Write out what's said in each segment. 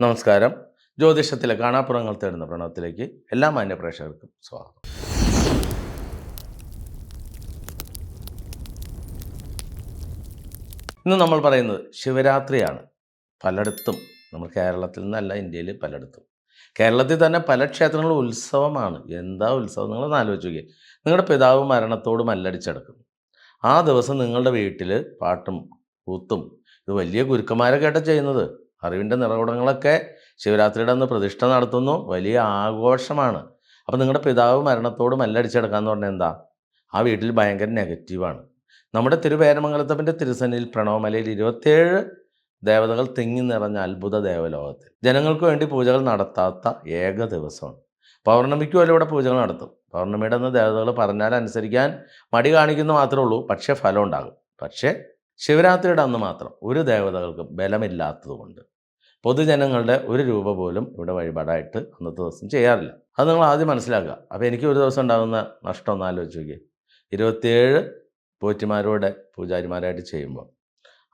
നമസ്കാരം. ജ്യോതിഷത്തിലെ കാണാപ്പുറങ്ങൾ തേടുന്ന പ്രണവത്തിലേക്ക് എല്ലാ മാന്യ പ്രേക്ഷകർക്കും സ്വാഗതം. ഇന്ന് നമ്മൾ പറയുന്നത് ശിവരാത്രിയാണ്. പലയിടത്തും നമ്മൾ കേരളത്തിൽ നിന്നല്ല ഇന്ത്യയിൽ പലയിടത്തും. കേരളത്തിൽ തന്നെ പല ക്ഷേത്രങ്ങളും ഉത്സവമാണ്. എന്താ ഉത്സവം നിങ്ങളൊന്ന് ആലോചിച്ച് നോക്കിയേ. നിങ്ങളുടെ പിതാവ് മരണത്തോട് മല്ലടിച്ചടക്കുന്നു. ആ ദിവസം നിങ്ങളുടെ വീട്ടിൽ പാട്ടും കൂത്തും ഇത് വലിയ ഗുരുക്കന്മാരൊക്കെ ചെയ്യുന്നത്. അറിവിന്റെ നിറകുടങ്ങളൊക്കെ ശിവരാത്രിയുടെ അന്ന് പ്രതിഷ്ഠ നടത്തുന്നു. വലിയ ആഘോഷമാണ്. അപ്പോൾ നിങ്ങളുടെ പിതാവ് മരണത്തോട് മല്ലടിച്ചെടുക്കാന്ന് പറഞ്ഞാൽ എന്താ? ആ വീട്ടിൽ ഭയങ്കര നെഗറ്റീവാണ് നമ്മുടെ തിരുവേരമംഗലത്തപ്പന്റെ തിരുസന്നിയിൽ പ്രണവമലയിൽ ഇരുപത്തേഴ് ദേവതകൾ തിങ്ങി നിറഞ്ഞ അത്ഭുത ദേവലോകത്തിൽ. ജനങ്ങൾക്ക് വേണ്ടി പൂജകൾ നടത്താത്ത ഏക ദിവസമാണ്. പൗർണമിക്കും അല്ല ഇവിടെ പൂജകൾ നടത്തും. പൗർണമിയുടെ അന്ന് ദേവതകൾ പറഞ്ഞാൽ അനുസരിക്കാൻ മടി കാണിക്കുന്നു മാത്രമേ ഉള്ളൂ. പക്ഷേ ഫലം ഉണ്ടാകും. പക്ഷേ ശിവരാത്രിയുടെ അന്ന് മാത്രം ഒരു ദേവതകൾക്കും ബലമില്ലാത്തതുകൊണ്ട്. പൊതുജനങ്ങളുടെ ഒരു രൂപ പോലും ഇവിടെ വഴിപാടായിട്ട് അന്നത്തെ ദിവസം ചെയ്യാറില്ല. അത് നിങ്ങൾ ആദ്യം മനസ്സിലാക്കുക. അപ്പോൾ എനിക്ക് ഒരു ദിവസം ഉണ്ടാകുന്ന നഷ്ടം ഒന്ന് ആലോചിച്ച് നോക്കിയേ. ഇരുപത്തിയേഴ് പോറ്റിമാരോടെ പൂജാരിമാരായിട്ട് ചെയ്യുമ്പോൾ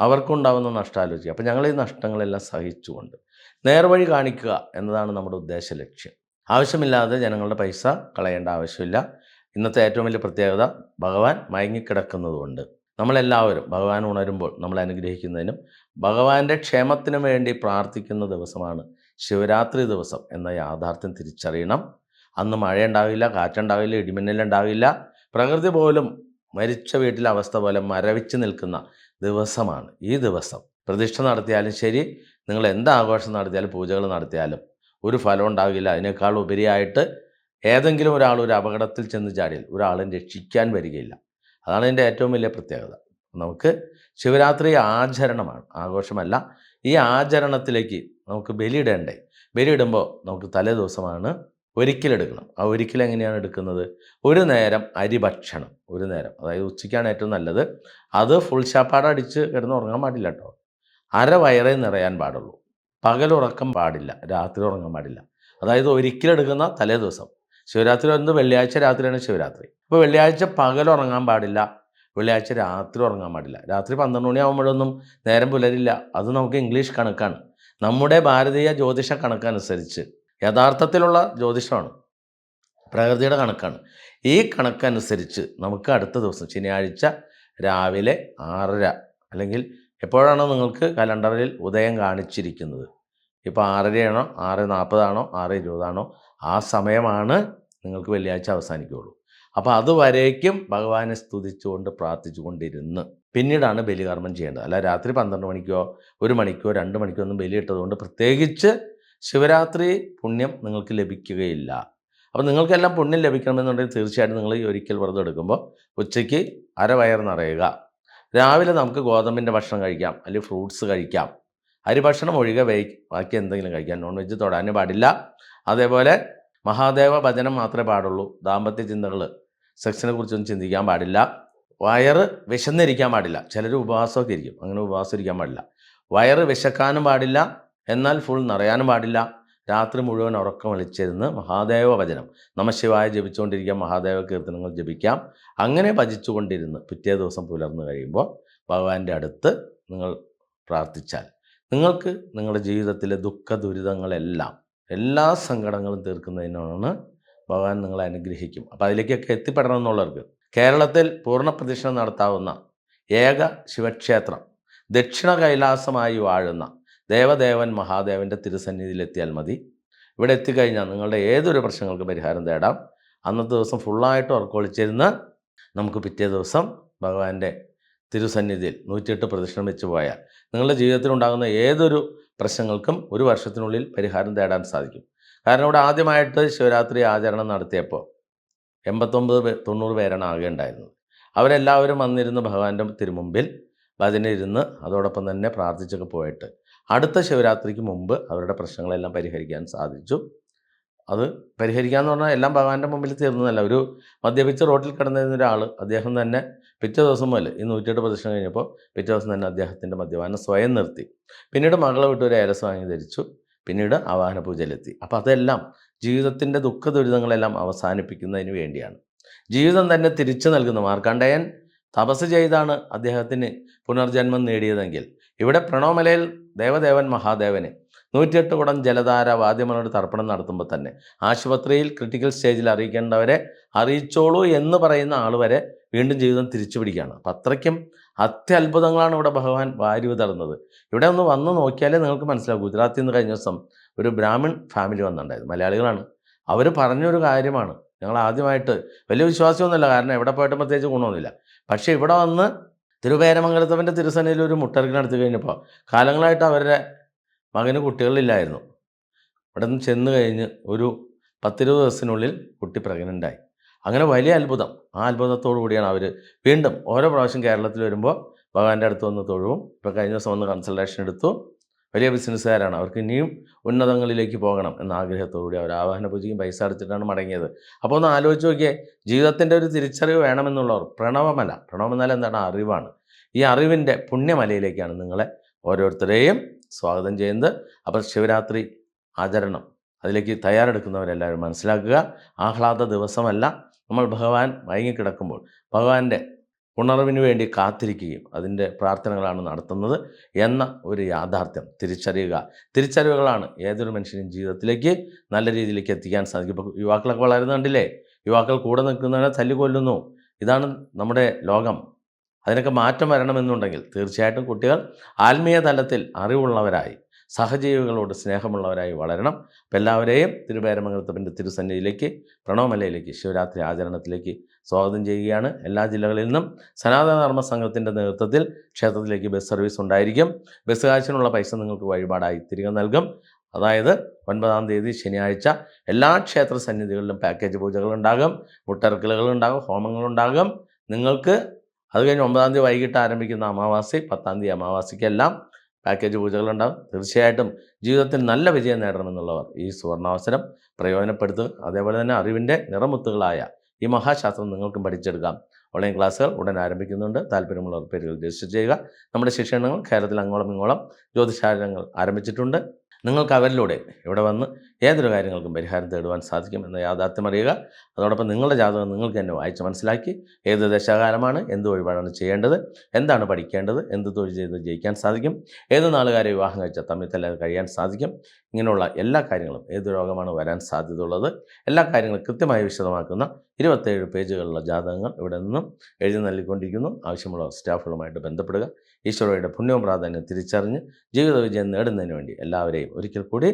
അവർക്കുണ്ടാകുന്ന നഷ്ടം ആലോചിക്കുക. അപ്പോൾ ഞങ്ങൾ ഈ നഷ്ടങ്ങളെല്ലാം സഹിച്ചുകൊണ്ട് നേർവഴി കാണിക്കുക എന്നതാണ് നമ്മുടെ ഉദ്ദേശ ലക്ഷ്യം. ആവശ്യമില്ലാതെ ജനങ്ങളുടെ പൈസ കളയേണ്ട ആവശ്യമില്ല. ഇന്നത്തെ ഏറ്റവും വലിയ പ്രത്യേകത ഭഗവാൻ മയങ്ങിക്കിടക്കുന്നതുകൊണ്ട്. നമ്മളെല്ലാവരും ഭഗവാൻ ഉണരുമ്പോൾ നമ്മൾ അനുഗ്രഹിക്കുന്നതിനും ഭഗവാന്റെ ക്ഷേമത്തിനു വേണ്ടി പ്രാർത്ഥിക്കുന്ന ദിവസമാണ് ശിവരാത്രി ദിവസം എന്ന യാഥാർത്ഥ്യം തിരിച്ചറിയണം. അന്ന് മഴയുണ്ടാവില്ല കാറ്റുണ്ടാവില്ല ഇടിമിന്നലുണ്ടാവില്ല. പ്രകൃതി പോലും മരിച്ച വീട്ടിലെ അവസ്ഥ പോലെ മരവിച്ച് നിൽക്കുന്ന ദിവസമാണ് ഈ ദിവസം. പ്രതിഷ്ഠ നടത്തിയാലും ശരി നിങ്ങൾ എന്ത് ആഘോഷം നടത്തിയാലും പൂജകൾ നടത്തിയാലും ഒരു ഫലം ഉണ്ടാകില്ല അതിനേക്കാൾ ഉപരിയായിട്ട് ഏതെങ്കിലും ഒരാൾ ഒരു അപകടത്തിൽ ചെന്ന് ചാടിയാൽ ഒരാളെ രക്ഷിക്കാൻ വരികയില്ല. അതാണ് ഇതിന്റെ ഏറ്റവും വലിയ പ്രത്യേകത. നമുക്ക് ശിവരാത്രി ആചരണമാണ്. ആഘോഷമല്ല ഈ ആചരണത്തിലേക്ക് നമുക്ക് ബലിയിടേണ്ടേ? ബലിയിടുമ്പോൾ നമുക്ക് തലേ ദിവസമാണ് ഒരിക്കലെടുക്കണം. ആ ഒരിക്കൽ എങ്ങനെയാണ് എടുക്കുന്നത്? ഒരു നേരം അരി ഭക്ഷണം. ഒരു നേരം. അതായത് ഉച്ചയ്ക്കാണ് ഏറ്റവും നല്ലത്. അത് ഫുൾ ശാപ്പാട് അടിച്ച് കിടന്ന് ഉറങ്ങാൻ പാടില്ല കേട്ടോ. അര വയറേ നിറയാൻ പാടുള്ളൂ. പകലുറക്കം പാടില്ല. രാത്രി ഉറങ്ങാൻ പാടില്ല. അതായത് ഒരിക്കലെടുക്കുന്ന തലേ ദിവസം ശിവരാത്രി വരുന്നത് വെള്ളിയാഴ്ച രാത്രിയാണ് ശിവരാത്രി. അപ്പോൾ വെള്ളിയാഴ്ച പകൽ ഉറങ്ങാൻ പാടില്ല. വെള്ളിയാഴ്ച രാത്രി ഉറങ്ങാൻ പാടില്ല. രാത്രി പന്ത്രണ്ട് മണിയാകുമ്പോഴൊന്നും നേരം പുലരില്ല. അത് നമുക്ക് ഇംഗ്ലീഷ് കണക്കാണ്. നമ്മുടെ ഭാരതീയ ജ്യോതിഷ കണക്കനുസരിച്ച് യഥാർത്ഥത്തിലുള്ള ജ്യോതിഷമാണ്. പ്രകൃതിയുടെ കണക്കാണ്. ഈ കണക്കനുസരിച്ച് നമുക്ക് അടുത്ത ദിവസം ശനിയാഴ്ച രാവിലെ ആറര അല്ലെങ്കിൽ എപ്പോഴാണോ നിങ്ങൾക്ക് കലണ്ടറിൽ ഉദയം കാണിച്ചിരിക്കുന്നത്. ഇപ്പോൾ ആറരയാണോ? ആറ് നാൽപ്പതാണോ? ആറ് ഇരുപതാണോ? ആ സമയമാണ് നിങ്ങൾക്ക് വെള്ളിയാഴ്ച അവസാനിക്കുകയുള്ളൂ അപ്പോൾ അതുവരേക്കും ഭഗവാനെ സ്തുതിച്ചുകൊണ്ട് പ്രാർത്ഥിച്ചുകൊണ്ടിരുന്ന് പിന്നീടാണ് ബലികർമ്മം ചെയ്യേണ്ടത്. അല്ല രാത്രി പന്ത്രണ്ട് മണിക്കോ ഒരു മണിക്കോ രണ്ട് മണിക്കോ ഒന്നും ബലിയിട്ടതുകൊണ്ട് പ്രത്യേകിച്ച് ശിവരാത്രി പുണ്യം നിങ്ങൾക്ക് ലഭിക്കുകയില്ല. അപ്പോൾ നിങ്ങൾക്കെല്ലാം പുണ്യം ലഭിക്കണമെന്നുണ്ടെങ്കിൽ തീർച്ചയായിട്ടും നിങ്ങൾ ഈ ഒരിക്കൽ വ്രതം എടുക്കുമ്പോൾ ഉച്ചയ്ക്ക് അരവയർ നിറയുക. രാവിലെ നമുക്ക് ഗോതമ്പിന്റെ ഭക്ഷണം കഴിക്കാം അല്ലെങ്കിൽ ഫ്രൂട്ട്സ് കഴിക്കാം. അരി ഭക്ഷണം ഒഴികെ വേ ബാക്കി എന്തെങ്കിലും കഴിക്കാം. നോൺ വെജ് തൊടാനും പാടില്ല. അതേപോലെ മഹാദേവ ഭജനം മാത്രമേ പാടുള്ളൂ. ദാമ്പത്യ ചിന്തകൾ സെക്സിനെ കുറിച്ചൊന്നും ചിന്തിക്കാൻ പാടില്ല. വയറ് വിശന്നിരിക്കാൻ പാടില്ല. ചിലർ ഉപവാസമൊക്കെ ഇരിക്കും. അങ്ങനെ ഉപവാസം ഇരിക്കാൻ പാടില്ല. വയറ് വിശക്കാനും പാടില്ല. എന്നാൽ ഫുൾ നിറയാനും പാടില്ല. രാത്രി മുഴുവൻ ഉറക്കം വിളിച്ചിരുന്ന് മഹാദേവ ഭജനം. നമശിവായ ജപിച്ചുകൊണ്ടിരിക്കാം. മഹാദേവ കീർത്തനങ്ങൾ ജപിക്കാം. അങ്ങനെ ഭജിച്ചുകൊണ്ടിരുന്ന് പിറ്റേ ദിവസം പുലർന്നു കഴിയുമ്പോൾ ഭഗവാന്റെ അടുത്ത് നിങ്ങൾ പ്രാർത്ഥിച്ചാൽ നിങ്ങൾക്ക് നിങ്ങളുടെ ജീവിതത്തിലെ ദുഃഖ ദുരിതങ്ങളെല്ലാം എല്ലാ സങ്കടങ്ങളും തീർക്കുന്നതിനാണ് ഭഗവാൻ നിങ്ങളെ അനുഗ്രഹിക്കും. അപ്പോൾ അതിലേക്കൊക്കെ എത്തിപ്പെടണം എന്നുള്ളവർക്ക് കേരളത്തിൽ പൂർണ പ്രദക്ഷിണം നടത്താവുന്ന ഏക ശിവക്ഷേത്രം ദക്ഷിണ കൈലാസമായി വാഴുന്ന ദേവദേവൻ മഹാദേവന്റെ തിരുസന്നിധിയിലെത്തിയാൽ മതി. ഇവിടെ എത്തിക്കഴിഞ്ഞാൽ നിങ്ങളുടെ ഏതൊരു പ്രശ്നങ്ങൾക്ക് പരിഹാരം തേടാം. അന്നത്തെ ദിവസം ഫുള്ളായിട്ട് ഉറക്കൊളിച്ചിരുന്ന് നമുക്ക് പിറ്റേ ദിവസം ഭഗവാന്റെ തിരുസന്നിധിയിൽ നൂറ്റിയെട്ട് പ്രദക്ഷിണം വെച്ച് പോയാൽ നിങ്ങളുടെ ജീവിതത്തിൽ ഉണ്ടാകുന്ന ഏതൊരു പ്രശ്നങ്ങൾക്കും ഒരു വർഷത്തിനുള്ളിൽ പരിഹാരം തേടാൻ സാധിക്കും. കാരണം ഇവിടെ ആദ്യമായിട്ട് ശിവരാത്രി ആചരണം നടത്തിയപ്പോൾ എൺപത്തൊമ്പത് തൊണ്ണൂറ് പേരാണ് ആകെ ഉണ്ടായിരുന്നത്. അവരെല്ലാവരും വന്നിരുന്ന് ഭഗവാന്റെ തിരുമുമ്പിൽ ഭജനയിരുന്ന് അതോടൊപ്പം തന്നെ പ്രാർത്ഥിച്ചൊക്കെ പോയിട്ട് അടുത്ത ശിവരാത്രിക്ക് മുമ്പ് അവരുടെ പ്രശ്നങ്ങളെല്ലാം പരിഹരിക്കാൻ സാധിച്ചു. അത് പരിഹരിക്കാന്ന് പറഞ്ഞാൽ എല്ലാം ഭഗവാന്റെ മുമ്പിൽ തീർന്നതല്ല. ഒരു മദ്യപിച്ച് റോട്ടിൽ കിടന്നിരുന്ന ഒരാൾ അദ്ദേഹം തന്നെ പിറ്റേ ദിവസം മുതൽ ഈ നൂറ്റിയെട്ട് പ്രദക്ഷിണം കഴിഞ്ഞപ്പോൾ പിറ്റേ ദിവസം തന്നെ അദ്ദേഹത്തിന്റെ മദ്യപാനം സ്വയം നിർത്തി. പിന്നീട് മകളെ വിട്ട് ഒരു ഏലസ് വാങ്ങി ധരിച്ചു. പിന്നീട് ആവാഹന പൂജയിലെത്തി. അപ്പോൾ അതെല്ലാം ജീവിതത്തിന്റെ ദുഃഖ ദുരിതങ്ങളെല്ലാം അവസാനിപ്പിക്കുന്നതിന് വേണ്ടിയാണ്. ജീവിതം തന്നെ തിരിച്ചു നൽകുന്ന. മാർക്കാണ്ഡയൻ തപസ് ചെയ്താണ് അദ്ദേഹത്തിന് പുനർജന്മം നേടിയതെങ്കിൽ. ഇവിടെ പ്രണോമലയിൽ ദേവദേവൻ മഹാദേവന് നൂറ്റിയെട്ട് കുടം ജലധാര വാദ്യമനോട് തർപ്പണം നടത്തുമ്പോൾ തന്നെ ആശുപത്രിയിൽ ക്രിട്ടിക്കൽ സ്റ്റേജിൽ അറിയിക്കേണ്ടവരെ അറിയിച്ചോളൂ എന്ന് പറയുന്ന ആൾ വരെ വീണ്ടും ജീവിതം തിരിച്ചു പിടിക്കുകയാണ്. അപ്പം അത്രയ്ക്കും അത്യത്ഭുതങ്ങളാണ് ഇവിടെ ഭഗവാൻ വാരി വിതറുന്നത്. ഇവിടെ ഒന്ന് വന്ന് നോക്കിയാലേ നിങ്ങൾക്ക് മനസ്സിലാവും ഗുജറാത്തിൽ നിന്ന് കഴിഞ്ഞ ദിവസം ഒരു ബ്രാഹ്മിൺ ഫാമിലി വന്നിട്ടുണ്ടായിരുന്നു. മലയാളികളാണ്. അവർ പറഞ്ഞൊരു കാര്യമാണ്. ഞങ്ങൾ ആദ്യമായിട്ട് വലിയ വിശ്വാസമൊന്നുമില്ല കാരണം എവിടെ പോയിട്ട് പ്രത്യേകിച്ച് ഗുണമൊന്നുമില്ല. പക്ഷേ ഇവിടെ വന്ന് തിരുവേരമംഗലത്തവന്റെ തിരുസനയിൽ ഒരു മുട്ടറിക്കിനടുത്ത് നടത്തി കഴിഞ്ഞപ്പോൾ കാലങ്ങളായിട്ട് അവരുടെ മകന് കുട്ടികളില്ലായിരുന്നു. ഇവിടെ നിന്ന് ചെന്ന് കഴിഞ്ഞ് ഒരു പത്തിരുപത് ദിവസത്തിനുള്ളിൽ കുട്ടി പ്രഗ്നന്റായി അങ്ങനെ വലിയ അത്ഭുതം. ആ അത്ഭുതത്തോടു കൂടിയാണ് അവർ വീണ്ടും ഓരോ പ്രാവശ്യം കേരളത്തിൽ വരുമ്പോൾ ഭഗവാന്റെ അടുത്ത് വന്ന് തൊഴുവും. ഇപ്പോൾ കഴിഞ്ഞ ദിവസം വന്ന് കൺസൾട്ടേഷൻ എടുത്തു. വലിയ ബിസിനസ്സുകാരാണ് അവർക്ക് ഇനിയും ഉന്നതങ്ങളിലേക്ക് പോകണം എന്ന ആഗ്രഹത്തോടുകൂടി അവർ ആവാഹന പൂജയും പൈസ അടച്ചിട്ടാണ് മടങ്ങിയത്. അപ്പോൾ ഒന്ന് ആലോചിച്ച് നോക്കിയേ ജീവിതത്തിന്റെ ഒരു തിരിച്ചറിവ് വേണമെന്നുള്ളവർ പ്രണവമല പ്രണവമല എന്താണ്? അറിവാണ്. ഈ അറിവിന്റെ പുണ്യമലയിലേക്കാണ് നിങ്ങളെ ഓരോരുത്തരെയും സ്വാഗതം ചെയ്യുന്നത്. അപ്പോൾ ശിവരാത്രി ആചരണം. അതിലേക്ക് തയ്യാറെടുക്കുന്നവരെല്ലാവരും മനസ്സിലാക്കുക. ആഹ്ലാദ ദിവസമല്ല. നമ്മൾ ഭഗവാൻ മയങ്ങിക്കിടക്കുമ്പോൾ ഭഗവാന്റെ ഉണർവിന് വേണ്ടി കാത്തിരിക്കുകയും അതിന്റെ പ്രാർത്ഥനകളാണ് നടത്തുന്നത് എന്ന ഒരു യാഥാർത്ഥ്യം തിരിച്ചറിയുക. തിരിച്ചറിവുകളാണ് ഏതൊരു മനുഷ്യനും ജീവിതത്തിലേക്ക് നല്ല രീതിയിലേക്ക് എത്തിക്കാൻ സാധിക്കും. ഇപ്പോൾ യുവാക്കളൊക്കെ വളരുന്നുണ്ടല്ലേ? യുവാക്കൾ കൂടെ നിൽക്കുന്നവരെ തല്ലുകൊല്ലുന്നു ഇതാണ് നമ്മുടെ ലോകം. അതിനൊക്കെ മാറ്റം വരണമെന്നുണ്ടെങ്കിൽ തീർച്ചയായിട്ടും കുട്ടികൾ ആത്മീയ തലത്തിൽ അറിവുള്ളവരായി സഹജീവികളോട് സ്നേഹമുള്ളവരായി വളരണം. അപ്പം എല്ലാവരെയും തിരുപേരമംഗലത്തപ്പന്റെ തിരുസന്നിധിയിലേക്ക് പ്രണവമലയിലേക്ക് ശിവരാത്രി ആചരണത്തിലേക്ക് സ്വാഗതം ചെയ്യുകയാണ്. എല്ലാ ജില്ലകളിൽ നിന്നും സനാതന ധർമ്മ സംഘത്തിന്റെ നേതൃത്വത്തിൽ ക്ഷേത്രത്തിലേക്ക് ബസ് സർവീസ് ഉണ്ടായിരിക്കും. ബസ് കാശിനുള്ള പൈസ നിങ്ങൾക്ക് വഴിപാടായി തിരികെ നൽകും. അതായത് ഒൻപതാം തീയതി ശനിയാഴ്ച എല്ലാ ക്ഷേത്ര സന്നിധികളിലും പാക്കേജ് പൂജകളുണ്ടാകും മുട്ടറക്കലുകളുണ്ടാകും ഹോമങ്ങളുണ്ടാകും നിങ്ങൾക്ക് അത് കഴിഞ്ഞ് ഒമ്പതാം തീയതി വൈകിട്ട് ആരംഭിക്കുന്ന അമാവാസി പത്താം തീയതി അമാവാസിക്കെല്ലാം പാക്കേജ് പൂജകളുണ്ടാകും. തീർച്ചയായിട്ടും ജീവിതത്തിൽ നല്ല വിജയം നേടണമെന്നുള്ളവർ ഈ സുവർണാവസരം പ്രയോജനപ്പെടുത്തുക. അതേപോലെ തന്നെ അറിവിന്റെ നിറമുത്തുകളായ ഈ മഹാശാസ്ത്രം നിങ്ങൾക്കും പഠിച്ചെടുക്കാം. ഓൺലൈൻ ക്ലാസ്സുകൾ ഉടൻ ആരംഭിക്കുന്നുണ്ട്. താല്പര്യമുള്ളവർ പേരുകൾ രജിസ്റ്റർ ചെയ്യുക. നമ്മുടെ ശിക്ഷണങ്ങൾ കേരളത്തിൽ അങ്ങോളം ഇങ്ങോളം ജ്യോതിശാലങ്ങൾ ആരംഭിച്ചിട്ടുണ്ട്. നിങ്ങൾക്ക് അവരിലൂടെ ഇവിടെ വന്ന് ഏതൊരു കാര്യങ്ങൾക്കും പരിഹാരം തേടുവാൻ സാധിക്കും എന്ന യാഥാർത്ഥ്യം അറിയുക. അതോടൊപ്പം നിങ്ങളുടെ ജാതകം നിങ്ങൾക്ക് തന്നെ വായിച്ച് മനസ്സിലാക്കി. ഏത് ദശാകാലമാണ് എന്ത് വഴിപാടാണ് ചെയ്യേണ്ടത് എന്താണ് പഠിക്കേണ്ടത് എന്ത് തൊഴിൽ ചെയ്ത് ജയിക്കാൻ സാധിക്കും ഏത് നാളുകാരെ വിവാഹം കഴിച്ചാൽ തമ്മിൽ തല്ലാതെ കഴിയാൻ സാധിക്കും ഇങ്ങനെയുള്ള എല്ലാ കാര്യങ്ങളും ഏത് രോഗമാണ് വരാൻ സാധ്യതയുള്ളത് എല്ലാ കാര്യങ്ങളും കൃത്യമായി വിശദമാക്കുന്ന ഇരുപത്തേഴ് പേജുകളുള്ള ജാതകങ്ങൾ ഇവിടെ നിന്നും എഴുതി നൽകിക്കൊണ്ടിരിക്കുന്നു. ആവശ്യമുള്ള സ്റ്റാഫുകളുമായിട്ട് ബന്ധപ്പെടുക. ഈശ്വരയുടെ പുണ്യവും പ്രാധാന്യം തിരിച്ചറിഞ്ഞ് ജീവിത വിജയം നേടുന്നതിന് വേണ്ടി എല്ലാവരെയും ഒരിക്കൽ കൂടി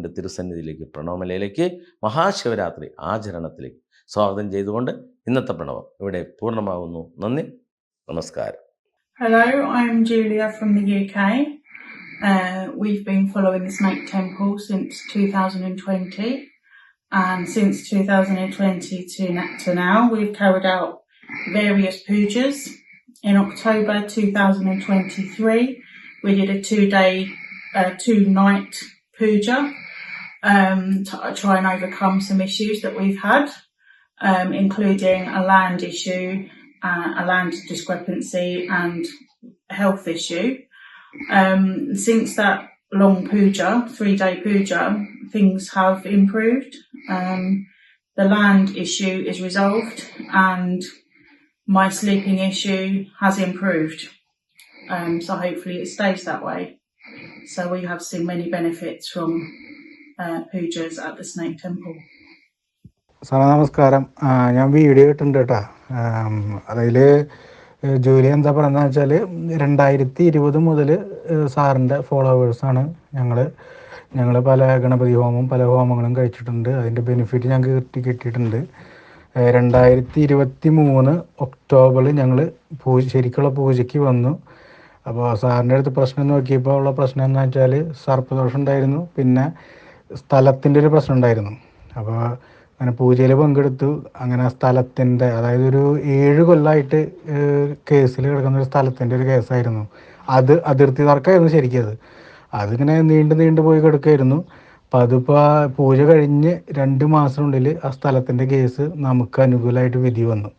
തിരുപേരമംഗലത്തപ്പന്റെ തിരുസന്നിധിയിലേക്ക് പ്രണവമലയിലേക്ക് മഹാശിവരാത്രി ആചരണത്തിലേക്ക് സ്വാഗതം ചെയ്തുകൊണ്ട് ഇന്നത്തെ പ്രണവം ഇവിടെ പൂർണമാകുന്നു നന്ദി നമസ്കാരം Hello, I'm Julia from the UK. Uh, we've been following the Snake Temple since 2020, and since 2020 to, to now, we've carried out various pujas. In October 2023, we did a two-day, uh, two-night puja um, to try and overcome some issues that we've had, um, including a land issue, uh, a land discrepancy, and health issue. Um, since that long puja, three day puja, things have improved. Um, the land issue is resolved and my sleeping issue has improved. Um, so hopefully it stays that way. So we have seen many benefits from uh, at the Snake Temple. സാറേ നമസ്കാരം. ഞാൻ video ഇട്ടുണ്ട് കേട്ടോ. അതിൽ ജോലി എന്താ പറയുന്നത് വെച്ചാൽ രണ്ടായിരത്തി ഇരുപത് മുതൽ സാറിന്റെ ഫോളോവേഴ്സാണ് ഞങ്ങൾ ഞങ്ങൾ പല ഗണപതി ഹോമം പല ഹോമങ്ങളും കഴിച്ചിട്ടുണ്ട്. അതിന്റെ ബെനിഫിറ്റ് ഞങ്ങൾക്ക് കിട്ടി കിട്ടിയിട്ടുണ്ട്. രണ്ടായിരത്തി ഇരുപത്തി മൂന്ന് ഒക്ടോബറിൽ ഞങ്ങൾ പൂജ ശരിക്കുള്ള പൂജയ്ക്ക് വന്നു. അപ്പോൾ സാറിന്റെ അടുത്ത് പ്രശ്നം നോക്കിയപ്പോൾ ഉള്ള പ്രശ്നം എന്ന് വെച്ചാൽ സർപ്പദോഷം ഉണ്ടായിരുന്നു. പിന്നെ സ്ഥലത്തിന്റെ ഒരു പ്രശ്നം ഉണ്ടായിരുന്നു. അപ്പോൾ അങ്ങനെ പൂജയിൽ പങ്കെടുത്തു. അങ്ങനെ സ്ഥലത്തിന്റെ അതായത് ഒരു ഏഴ് കൊല്ലമായിട്ട് കേസിൽ കിടക്കുന്ന ഒരു സ്ഥലത്തിന്റെ ഒരു കേസായിരുന്നു. അത് അതിർത്തി തർക്കമായിരുന്നു ശരിക്കും അത്. അതിങ്ങനെ നീണ്ടു നീണ്ടു പോയി കിടക്കുമായിരുന്നു അപ്പോൾ അതിപ്പോൾ പൂജ കഴിഞ്ഞ് രണ്ട് മാസത്തിനുള്ളിൽ ആ സ്ഥലത്തിന്റെ കേസ് നമുക്ക് അനുകൂലമായിട്ട് വിധി വന്നു.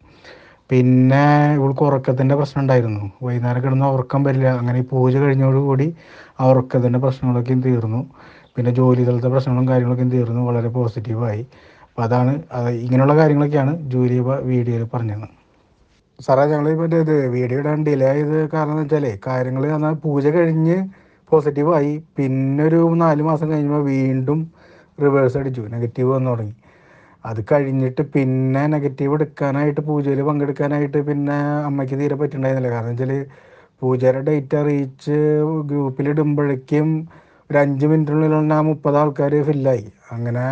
പിന്നെ ഇവൾക്ക് ഉറക്കത്തിന്റെ പ്രശ്നം ഉണ്ടായിരുന്നു. വൈകുന്നേരം കിടന്ന് ഉറക്കം വരില്ല. അങ്ങനെ ഈ പൂജ കഴിഞ്ഞോടുകൂടി ആ ഉറക്കത്തിന്റെ പ്രശ്നങ്ങളൊക്കെയും തീർന്നു. പിന്നെ ജോലി സ്ഥലത്തെ പ്രശ്നങ്ങളും കാര്യങ്ങളൊക്കെയും തീർന്നു വളരെ പോസിറ്റീവായി അപ്പോൾ അതാണ് അത് ഇങ്ങനെയുള്ള കാര്യങ്ങളൊക്കെയാണ് ജൂലി വീഡിയോയിൽ പറഞ്ഞത്. സാറേ ഞങ്ങൾ മറ്റേ ഇത് വീഡിയോ ഇടാൻ ഡിലേ ആയത് കാരണം എന്ന് വെച്ചാലേ കാര്യങ്ങൾ എന്നാൽ പൂജ കഴിഞ്ഞ് പോസിറ്റീവായി പിന്നെ ഒരു നാല് മാസം കഴിഞ്ഞപ്പോൾ വീണ്ടും റിവേഴ്സ് അടിച്ചു നെഗറ്റീവ് വന്നു തുടങ്ങി. അത് കഴിഞ്ഞിട്ട് പിന്നെ നെഗറ്റീവ് എടുക്കാനായിട്ട് പൂജയിൽ പങ്കെടുക്കാനായിട്ട് പിന്നെ അമ്മയ്ക്ക് തീരെ പറ്റുന്നുണ്ടായിരുന്നില്ല കാരണം വെച്ചാൽ പൂജയുടെ ഡേറ്റ് അറിയിച്ച് ഗ്രൂപ്പിൽ ഇടുമ്പോഴേക്കും ഒരു അഞ്ച് മിനിറ്റിനുള്ളിൽ തന്നെ ആ മുപ്പത് ആൾക്കാർ ഫില്ലായി അങ്ങനെ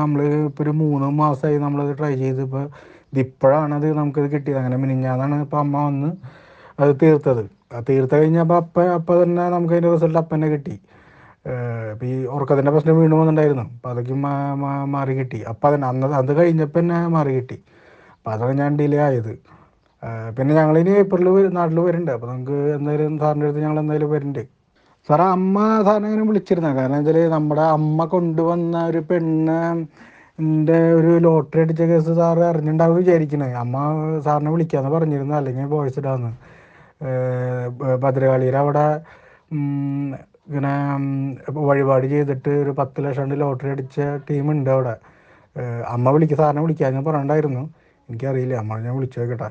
നമ്മൾ ഇപ്പോൾ ഒരു മൂന്ന് മാസമായി നമ്മളത് ട്രൈ ചെയ്ത്. ഇപ്പോൾ ഇതിപ്പോഴാണ് അത് നമുക്കത് കിട്ടിയത്. അങ്ങനെ മിനിഞ്ഞാന്നാണ് ഇപ്പോൾ അമ്മ വന്ന് അത് തീർത്തത്. ആ തീർത്ത് കഴിഞ്ഞപ്പോൾ അപ്പം അപ്പം തന്നെ നമുക്ക് അതിന്റെ റിസൾട്ട് അപ്പം തന്നെ കിട്ടി ഇപ്പം ഈ ഉറക്കത്തിന്റെ പ്രശ്നം വീണ്ടും വന്നിട്ടുണ്ടായിരുന്നു. അപ്പം അതൊക്കെ മാറി കിട്ടി. അപ്പം അതന്നെ അന്ന് അത് കഴിഞ്ഞപ്പോൾ തന്നെ മാറി കിട്ടി. അപ്പം അതാണ് ഞാൻ ഡിലേ ആയത്. പിന്നെ ഞങ്ങളിനി ഏപ്രിലിൽ നാട്ടിൽ വരുന്നുണ്ട്. അപ്പോൾ നമുക്ക് എന്തായാലും സാറിന്റെ അടുത്ത് ഞങ്ങൾ എന്തായാലും വരുന്നുണ്ട്. സാറേ അമ്മ സാറിനെ ഇങ്ങനെ വിളിച്ചിരുന്ന കാരണം വെച്ചാൽ നമ്മുടെ അമ്മ കൊണ്ടുവന്ന ഒരു പെണ്ണ് ഒരു ലോട്ടറി അടിച്ച കേസ് സാറ് അറിഞ്ഞിട്ടുണ്ടാവും വിചാരിക്കണേ. അമ്മ സാറിനെ വിളിക്കാന്ന് പറഞ്ഞിരുന്നു. അല്ലെങ്കിൽ ബോയ്സ് ഇടാന്ന്. ഭദ്രകാളിയിൽ അവിടെ ഇങ്ങനെ വഴിപാട് ചെയ്തിട്ട് ഒരു പത്ത് ലക്ഷം ലോട്ടറി അടിച്ച ടീമുണ്ട് അവിടെ. അമ്മ വിളിക്ക സാറിനെ വിളിക്കാന്ന് പറഞ്ഞിട്ടുണ്ടായിരുന്നു. എനിക്കറിയില്ല. അമ്മ ഞാൻ വിളിച്ചു നോക്കട്ടെ.